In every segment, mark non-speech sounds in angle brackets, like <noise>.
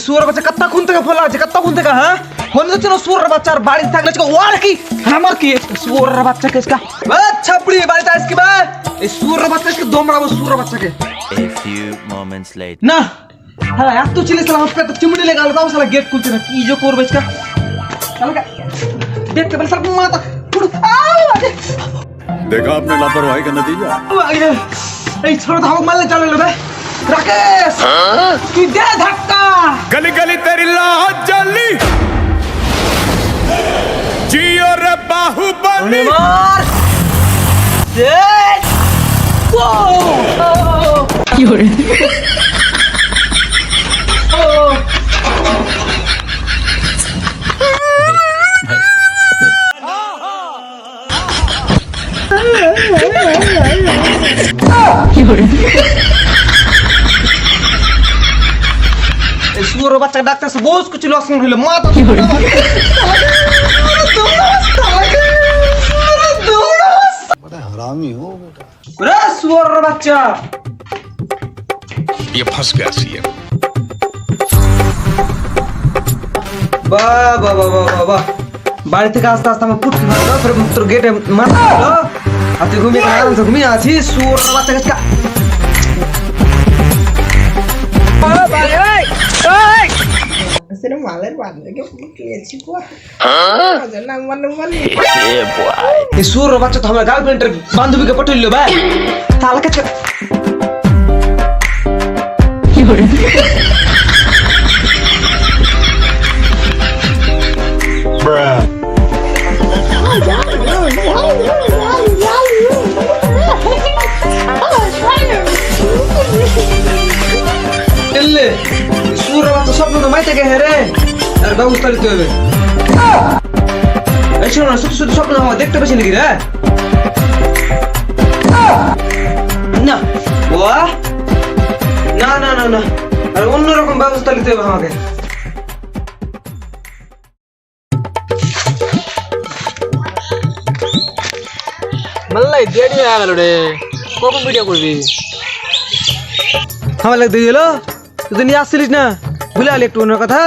Sour বাচ্চা কত্তা খুন থেকে ফলা আছে কত্তা খুন থেকে হ্যাঁ ফোন দিচ্ছে না সুয়ার বাচ্চা আর বাড়িতে থাকলে আজকে ওর কি আমার কি সুয়ার বাচ্চা কেসকা ছাপড়ি বাড়িতে আজকে বা এই সুয়ার বাচ্চা আজকে দমড়াবো সুয়ার বাচ্চাকে A few moments later. না হ্যাঁ এত চিলেছিলাম আমার পেটে চিমড়ি লেগে গেল তাও সালা গেট খুলছে না কি যে করবে আজকে শালাকে দেখতে পেলে সালা মাথা পুরো আউ, আরে, देखा आपने लापरवाही का नतीजा আউ, আরে, এই ছোট ধামক মারলে চলে বে রাকেশ তুই দে ধাক্কা गली गली तेरी लाहौर जली। जियो रे बाहुबली। মার <laughs> শুয়োর বাচ্চা ডাক্তার বহুত কিছু লক্ষণ হইলো মা তো কি হইলো हरामी हो बेटा রে শুয়োর বাচ্চা ये फंस गया सी বাহ বাহ বাহ বাহ বাহ বাহ বাড়ি থেকে আস্তে আস্তে আমার পুটকি মারলো ফের তোর গেটে মারলো আর তুই ঘুমিয়ে গেলে আরামসে ঘুমিয়ে আছিস শুয়োর বাচ্চা কাছে Ke পেয়েছি গো নাম মানে মানে এই সুর বাচ্চা তো আমার গার্লফ্রেন্ডের বান্ধবীকে পটাইলো ভাই তাহলে কাছে এলে স্বপ্ন তো মাইতে গে রে। আর ব্যবস্থা নিতে হবে। এই শোনো না শুধু শুধু স্বপ্ন আমার দেখতে পাচ্ছি নাকি রে? না। বাহ না না না না। আর অন্যরকম ব্যবস্থা নিতে হবে আমাকে। মাল্লাই দেরি হয়ে গেল রে। কখন ভিডিও করবি? আমার লাগতে গেল তুই নিয়ে আসছিলিস না? ভুলে আলি একটু অন্য কথা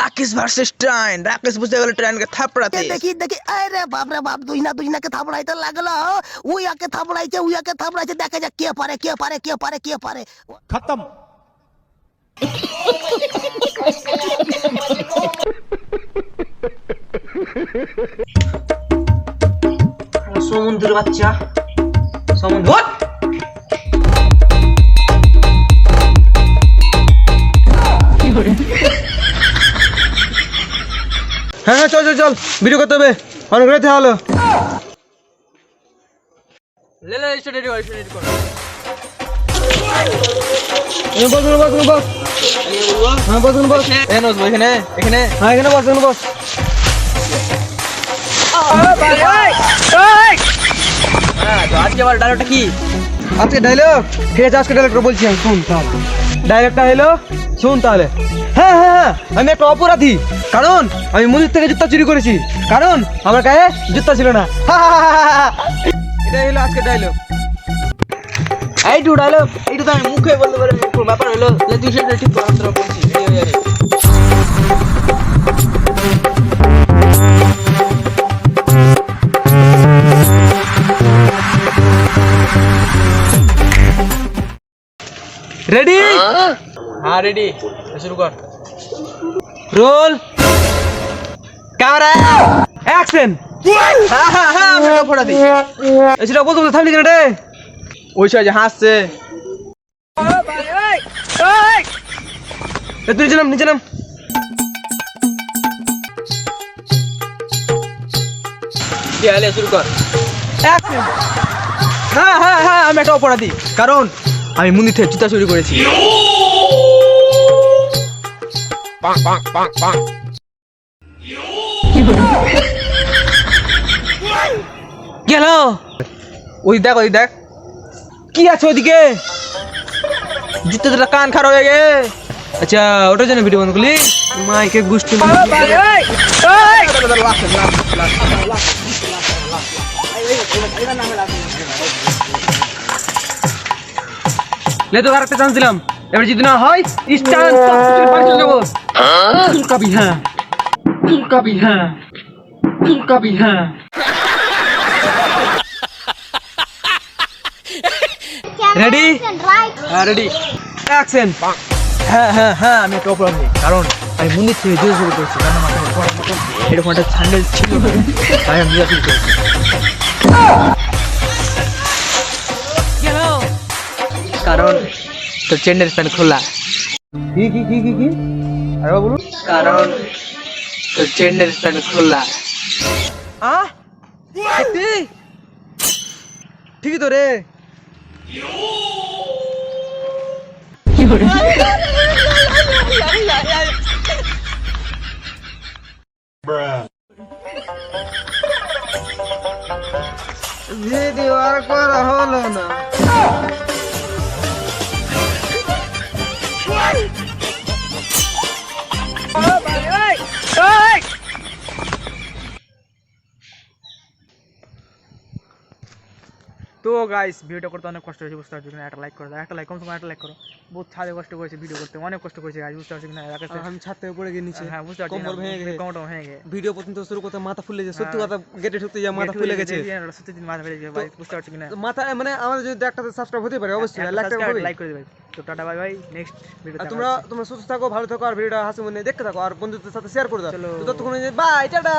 রাকেশ ভার্সেস ট্রেন রাকেশ বুঝতে গেল ট্রেনকে থাপড়াতে। দেখি দেখি আরে বাপ রে বাপ দুই না দুই নাকে থাপড়াইতে লাগল। উইয়াকে থাপড়াইছে উইয়াকে থাপড়াইছে দেখা যাক কে পারে কে পারে কে পারে কে পারে। খতম। সমুদ্র বাচ্চা। সমুদ্র কি করে হ্যাঁ হ্যাঁ চল চল চল। ভিডিও করতে হবে। অনেক রাতে হলো। লে লে স্টুডিও রেডি কর রেডি কর। বস বস বস। হ্যাঁ বস বস। এখানে এখানে এখানে। হ্যাঁ এখানে বস এখানে বস। হ্যাঁ আজকে আবার ডায়লগটা কি? আজকে ডায়লগ ঠিক আছে আজকে ডায়লগটা বলছি আমি। শুন তাহলে এলো? শুন তাহলে। হ্যাঁ হ্যাঁ হ্যাঁ আমি একটা অপরাধী। কারণ আমি মন্দির থেকে জুতা চুরি করেছি। কারণ আমার গায়ে জুতা ছিল না। এটাই হলো আজকে ডায়লগ এই ডাইলগ এইটু তো আমি মুখে বলতে পারি ব্যাপার হলো যে তুই সেটা ঠিক বলছি রেডি হ্যাঁ রেডি শুরু কর রোল ক্যামেরা অ্যাকশন হ্যাঁ হ্যাঁ হ্যাঁ আমি তো ফোড়া দিই এসিটা বলতে বলতে থামলি কেন রে? ওই সময় হাসছে। তুই নিচে নাম নিচে নাম। শুরু কর। হ্যাঁ হ্যাঁ হ্যাঁ আমি একটা অপরাধী। কারণ আমি মন্দির থেকে জুতা চুরি করেছি গেল ওই দেখ ওই দেখ কি আছে ওইদিকে জুতো দুটো কান খারাপ হয়ে গে আচ্ছা ওটার জন্য ভিডিও বন্ধ করলি মাইকে গুষ্টি লে তো আরেকটা চান্স দিলাম। এবার যদি না হয় স্টান বাড়ি চলে যাব চুলকাবি হ্যাঁ। চুলকাবি হ্যাঁ। চুলকাবি হ্যাঁ। রেডি হ্যাঁ রেডি অ্যাকশন হ্যাঁ হ্যাঁ হ্যাঁ আমি একটা অপরাধী কারণ আমি মন্দির থেকে জুতো শুরু করেছি কারণ আমার এরকম একটা স্যান্ডেল ছিল। তাই আমি জুতো শুরু কারণ তোর চেন্ডের প্যান্ট খোলা। কি কি কি কি কি? আরে বলুন। কারণ তোর চেন্ডের প্যান্ট খোলা। আহ! সত্যি? ঠিকই তো রে। ভিডিও আর করা হলো না। গাইস ভিডিওটা করতে অনেক কষ্ট হয়েছে বুঝতে পারছি কিনা? একটা লাইক করে দাও একটা লাইক কম সময় একটা লাইক করো। বহুত ছাদে কষ্ট করেছে ভিডিও করতে অনেক কষ্ট করেছে গাইস বুঝতে পারছি কিনা? আমি ছাদ থেকে পড়ে গিয়ে নিচে হ্যাঁ বুঝতে পারছি কোমর ভেঙে গেছে। কোমরটা ভেঙে গেছে। ভিডিও পর্যন্ত শুরু করতে মাথা ফুলে গেছে সত্যি হ্যাঁ। কথা গেটে ঢুকতে যা মাথা ফুলে গেছে। সত্যি দিন মাথা ফেলে গেছে ভাই বুঝতে পারছি কিনা? মাথা মানে আমাদের যদি একটা সাবস্ক্রাইব হতে পারে অবশ্যই লাইক টাকা হবে লাইক করে দেবে। তো tata bye bye next video তোমরা তোমরা সুস্থ থাকো ভালো থাকো আর ভিডিওটা হাসি মনে দেখতে থাকো আর বন্ধুদের সাথে শেয়ার করে দাও। তো ততক্ষণ বাই টাটা!